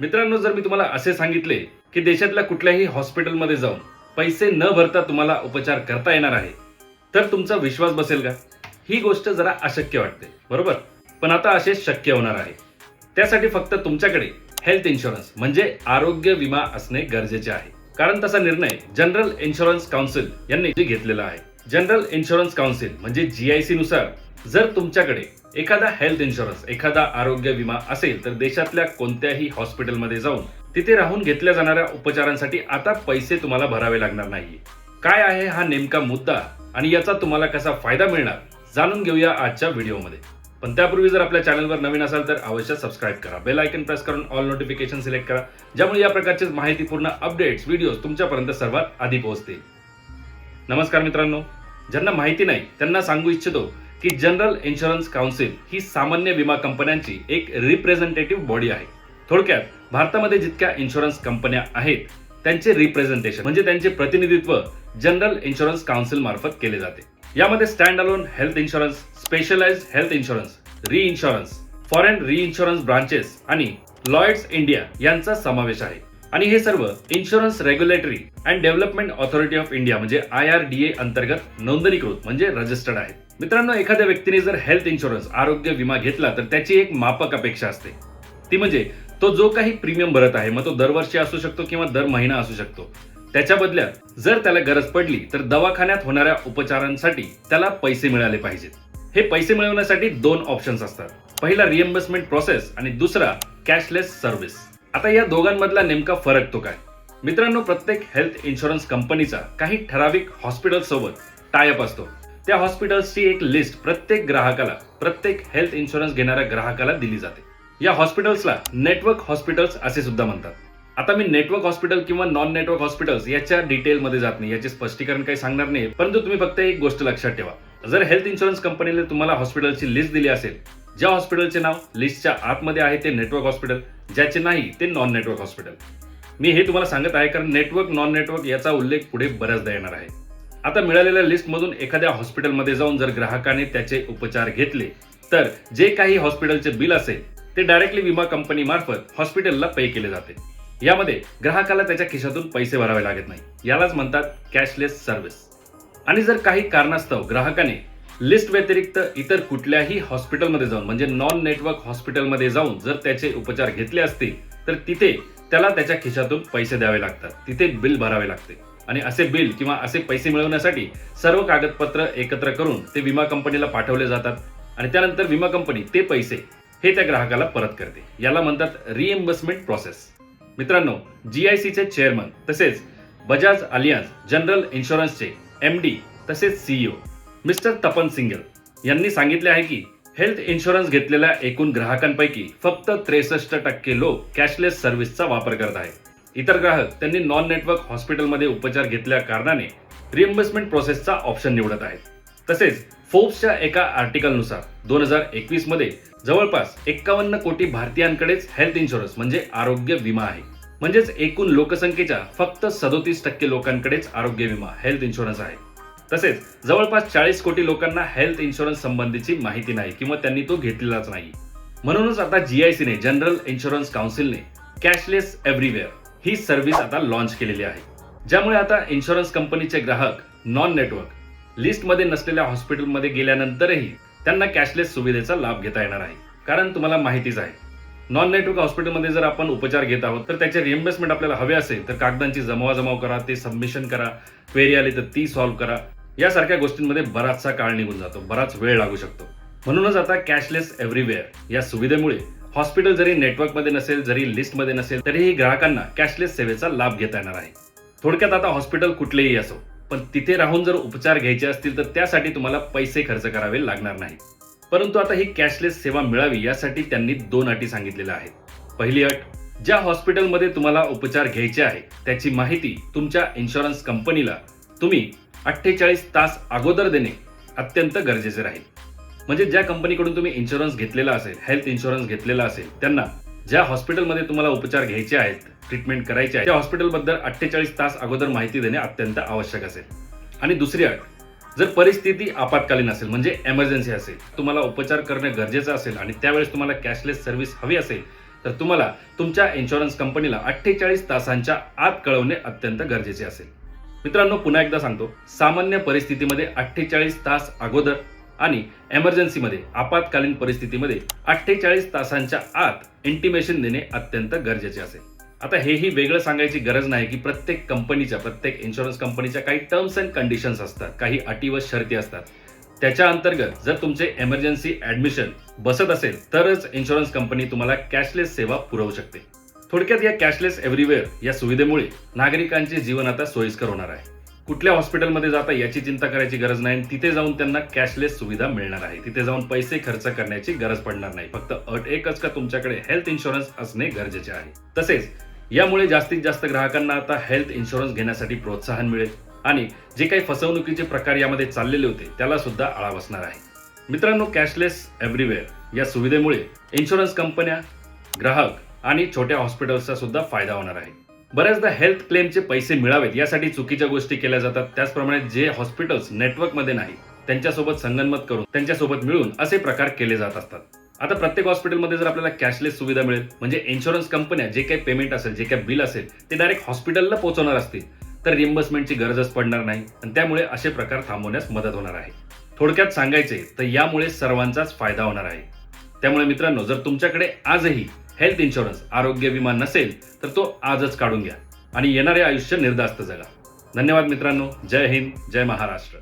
मित्रांनो जर मी तुम्हाला असे सांगितले की देशातल्या कुठल्याही हॉस्पिटलमध्ये जाऊन पैसे न भरता तुम्हाला उपचार करता येणार आहे तर तुमचा विश्वास बसेल का? ही गोष्ट जरा अशक्य वाटते बरोबर? पण आता असे शक्य होणार आहे. त्यासाठी फक्त तुमच्याकडे हेल्थ इन्शुरन्स म्हणजे आरोग्य विमा असणे गरजेचे आहे. कारण तसा निर्णय जनरल इन्शुरन्स काउन्सिल यांनी घेतलेला आहे. जनरल इन्शुरन्स काउन्सिल म्हणजे जीआयसी नुसार जर तुमच्याकडे एखादा हेल्थ इन्शुरन्स एखादा आरोग्य विमा असेल तर देशातल्या कोणत्याही हॉस्पिटलमध्ये जाऊन तिथे राहून घेतल्या जाणाऱ्या उपचारांसाठी आता पैसे तुम्हाला भरावे लागणार नाही काय आहे हा नेमका मुद्दा आणि याचा तुम्हाला कसा फायदा मिळणार जाणून घेऊया आजच्या व्हिडिओमध्ये. पण त्यापूर्वी जर आपल्या चॅनलवर नवीन असाल तर अवश्य सबस्क्राईब करा. बेल आयकन प्रेस करून ऑल नोटिफिकेशन सिलेक्ट करा ज्यामुळे या प्रकारचे माहितीपूर्ण अपडेट्स व्हिडिओज तुमच्यापर्यंत सर्वात आधी पोहोचतील. नमस्कार मित्रांनो. ज्यांना माहिती नाही त्यांना सांगू इच्छितो की जनरल इन्शुरन्स काउन्सिल ही सामान्य विमा कंपन्यांची एक रिप्रेझेंटेटिव्ह बॉडी आहे. थोडक्यात भारतामध्ये जितक्या इन्शुरन्स कंपन्या आहेत त्यांचे रिप्रेझेंटेशन म्हणजे त्यांचे प्रतिनिधित्व जनरल इन्शुरन्स काउन्सिल मार्फत केले जाते. यामध्ये standalone health insurance specialize health insurance reinsurance foreign reinsurance branches आणि लॉयड्स इंडिया यांचा समावेश आहे. आणि हे सर्व insurance regulatory and development authority of India म्हणजे आय आर डी ए अंतर्गत नोंदणीकृत म्हणजे रजिस्टर्ड आहे. मित्रांनो एखाद्या व्यक्तीने जर हेल्थ इन्शुरन्स आरोग्य विमा घेतला तर त्याची एक मापक अपेक्षा असते. ती म्हणजे तो जो काही प्रीमियम भरत आहे मग तो दरवर्षी असू शकतो किंवा दर महिना असू शकतो. त्याच्या बदल्यात जर त्याला गरज पडली तर दवाखान्यात होणाऱ्या उपचारांसाठी त्याला पैसे मिळाले पाहिजेत. हे पैसे मिळवण्यासाठी दोन ऑप्शन्स असतात. पहिला रिएम्बर्समेंट प्रोसेस आणि दुसरा कॅशलेस सर्व्हिस आता या दोघांमधला नेमका फरक तो काय? मित्रांनो प्रत्येक हेल्थ इन्शुरन्स कंपनीचा काही ठराविक हॉस्पिटल सोबत टायअप असतो. त्या हॉस्पिटल्सची एक लिस्ट प्रत्येक ग्राहकाला प्रत्येक हेल्थ इन्शुरन्स घेणाऱ्या ग्राहकाला दिली जाते. या हॉस्पिटल्सला नेटवर्क हॉस्पिटल्स असे सुद्धा म्हणतात. आता मी नेटवर्क हॉस्पिटल किंवा नॉन नेटवर्क हॉस्पिटल्स याच्या डिटेलमध्ये जात नाही याचे स्पष्टीकरण काही सांगणार नाही परंतु तुम्ही फक्त एक गोष्ट लक्षात ठेवा. जर हेल्थ इन्शुरन्स कंपनीने तुम्हाला हॉस्पिटलची लिस्ट दिली असेल ज्या हॉस्पिटलचे नाव लिस्टच्या आतमध्ये आहे ते नेटवर्क हॉस्पिटल ज्याचे नाही ते नॉन नेटवर्क हॉस्पिटल मी हे तुम्हाला सांगत आहे कारण नेटवर्क नॉन नेटवर्क याचा उल्लेख पुढे बऱ्याचदा येणार आहे. आता मिळालेल्या लिस्टमधून एखाद्या हॉस्पिटलमध्ये जाऊन जर ग्राहकाने त्याचे उपचार घेतले तर जे काही हॉस्पिटलचे बिल असेल ते डायरेक्टली विमा कंपनीमार्फत हॉस्पिटलला पे केले जाते. यामध्ये ग्राहकाला त्याच्या खिशातून पैसे भरावे लागत नाही. यालाच म्हणतात कॅशलेस सर्व्हिस आणि जर काही कारणास्तव ग्राहकाने लिस्ट व्यतिरिक्त इतर कुठल्याही हॉस्पिटलमध्ये जाऊन म्हणजे नॉन नेटवर्क हॉस्पिटलमध्ये जाऊन जर त्याचे उपचार घेतले असतील तर तिथे त्याला त्याच्या खिशातून पैसे द्यावे लागतात. तिथे बिल भरावे लागते. आणि असे बिल किंवा असे पैसे मिळवण्यासाठी सर्व कागदपत्र एकत्र करून ते विमा कंपनीला पाठवले जातात. आणि त्यानंतर विमा कंपनी ते पैसे हे त्या ग्राहकाला परत करते. याला म्हणतात रिएम्बर्समेंट प्रोसेस मित्रांनो जीआयसीचे चेअरमन तसेच बजाज अलियन्स जनरल इन्शुरन्सचे एम डी तसेच सीईओ मिस्टर तपन सिंगल यांनी सांगितले आहे की हेल्थ इन्शुरन्स घेतलेल्या एकूण ग्राहकांपैकी फक्त त्रेसष्ट टक्के लोक कॅशलेस सर्व्हिसचा वापर करत आहेत. इतर ग्राहक त्यांनी नॉन नेटवर्क हॉस्पिटलमध्ये उपचार घेतल्या कारणाने रिएम्बर्समेंट प्रोसेसचा ऑप्शन निवडत आहेत. तसेच फोर्ब्सच्या एका आर्टिकलनुसार दोन हजार एकवीसमध्ये जवळपास एक्कावन्न कोटी भारतीयांकडेच हेल्थ इन्शुरन्स म्हणजे आरोग्य विमा आहे. म्हणजेच एकूण लोकसंख्येच्या फक्त सदोतीस टक्के लोकांकडेच आरोग्य विमा हेल्थ इन्शुरन्स आहे. तसेच जवळपास चाळीस कोटी लोकांना हेल्थ इन्शुरन्स संबंधीची माहिती नाही किंवा त्यांनी तो घेतलेलाच नाही. म्हणूनच आता जीआयसीने जनरल इन्शुरन्स काउन्सिलने कॅशलेस एव्हरीवेअर ही सर्व्हिस आता लॉन्च केलेली आहे. ज्यामुळे आता इन्शुरन्स कंपनीचे ग्राहक नॉन नेटवर्क लिस्टमध्ये नसलेल्या हॉस्पिटलमध्ये गेल्यानंतरही त्यांना कॅशलेस सुविधेचा लाभ घेता येणार आहे. कारण तुम्हाला माहितीच आहे नॉन नेटवर्क हॉस्पिटलमध्ये जर आपण उपचार घेत आहोत तर त्याचे रिएम्बर्समेंट आपल्याला हवे असेल तर कागदांची जमावाजमाव करा ते सबमिशन करा क्वेरी आली तर ती सॉल्व्ह करा. यासारख्या गोष्टींमध्ये बराचसा काळ निघून जातो बराच वेळ लागू शकतो. म्हणूनच आता कॅशलेस एव्हरीवेअर या सुविधेमुळे हॉस्पिटल जरी नेटवर्कमध्ये नसेल जरी लिस्टमध्ये नसेल तरीही ग्राहकांना कॅशलेस सेवेचा लाभ घेता येणार आहे. थोडक्यात आता हॉस्पिटल कुठलेही असो पण तिथे राहून जर उपचार घ्यायचे असतील तर त्यासाठी तुम्हाला पैसे खर्च करावे लागणार नाही. परंतु आता ही कॅशलेस सेवा मिळावी यासाठी त्यांनी दोन अटी सांगितलेल्या आहेत. पहिली अट ज्या हॉस्पिटलमध्ये तुम्हाला उपचार घ्यायचे आहे त्याची माहिती तुमच्या इन्शुरन्स कंपनीला तुम्ही अठ्ठेचाळीस तास अगोदर देणे अत्यंत गरजेचे राहील. म्हणजे ज्या कंपनीकडून तुम्ही इन्शुरन्स घेतलेला असेल हेल्थ इन्शुरन्स घेतलेला असेल त्यांना ज्या हॉस्पिटलमध्ये तुम्हाला उपचार घ्यायचे आहेत ट्रीटमेंट करायचे आहे त्या हॉस्पिटलबद्दल अठ्ठेचाळीस तास अगोदर माहिती देणे अत्यंत आवश्यक असेल. आणि दुसरी अट जर परिस्थिती आपत्कालीन असेल म्हणजे एमर्जन्सी असेल तुम्हाला उपचार करणे गरजेचं असेल आणि त्यावेळेस तुम्हाला कॅशलेस सर्व्हिस हवी असेल तर तुम्हाला तुमच्या इन्शुरन्स कंपनीला अठ्ठेचाळीस तासांच्या आत कळवणे अत्यंत गरजेचे असेल. मित्रांनो पुन्हा एकदा सांगतो सामान्य परिस्थितीमध्ये अठ्ठेचाळीस तास अगोदर आणि एमर्जन्सीमध्ये आपत्कालीन परिस्थितीमध्ये अठ्ठेचाळीस तासांच्या आत इंटिमेशन देणे अत्यंत गरजेचे असेल. आता हेही वेगळं सांगायची गरज नाही की प्रत्येक कंपनीच्या प्रत्येक इन्शुरन्स कंपनीच्या काही टर्म्स अँड कंडिशन्स असतात काही अटी व शर्ती असतात. त्याच्या अंतर्गत जर तुमचे एमर्जन्सी ऍडमिशन बसत असेल तरच इन्शुरन्स कंपनी तुम्हाला कॅशलेस सेवा पुरवू शकते. थोडक्यात या कॅशलेस एव्हरीवेअर या सुविधेमुळे नागरिकांचे जीवन आता सोयीस्कर होणार आहे. कुठल्या हॉस्पिटलमध्ये जाता याची चिंता करायची गरज नाही तिथे जाऊन त्यांना कॅशलेस सुविधा मिळणार आहे. तिथे जाऊन पैसे खर्च करण्याची गरज पडणार नाही. फक्त अट एकच का तुमच्याकडे हेल्थ इन्शुरन्स असणे गरजेचे आहे. तसेच यामुळे जास्तीत जास्त ग्राहकांना आता हेल्थ इन्शुरन्स घेण्यासाठी प्रोत्साहन मिळेल आणि जे काही फसवणुकीचे प्रकार यामध्ये चाललेले होते त्याला सुद्धा आळा बसणार आहे. मित्रांनो कॅशलेस एव्हरीवेअर या सुविधेमुळे इन्शुरन्स कंपन्या ग्राहक आणि छोट्या हॉस्पिटल्सचा सुद्धा फायदा होणार आहे. बऱ्याचदा हेल्थ क्लेमचे पैसे मिळावेत यासाठी चुकीच्या गोष्टी केल्या जातात. त्याचप्रमाणे जे हॉस्पिटल्स नेटवर्कमध्ये नाही त्यांच्यासोबत संगनमत करून त्यांच्यासोबत मिळून असे प्रकार केले जात असतात. आता प्रत्येक हॉस्पिटलमध्ये जर आपल्याला कॅशलेस सुविधा मिळेल म्हणजे इन्शुरन्स कंपन्या जे काही पेमेंट असेल जे काही बिल असेल ते डायरेक्ट हॉस्पिटलला पोहोचवणार असतील. तर रिम्बर्समेंटची गरजच पडणार नाही आणि त्यामुळे असे प्रकार थांबवण्यास मदत होणार आहे. थोडक्यात सांगायचे तर यामुळे सर्वांचाच फायदा होणार आहे. त्यामुळे मित्रांनो जर तुमच्याकडे आजही हेल्थ इन्शुरन्स आरोग्य विमा नसेल तर तो आजच काढून घ्या आणि येणारे आयुष्य निर्धास्त जगा. धन्यवाद मित्रांनो. जय हिंद जय महाराष्ट्र.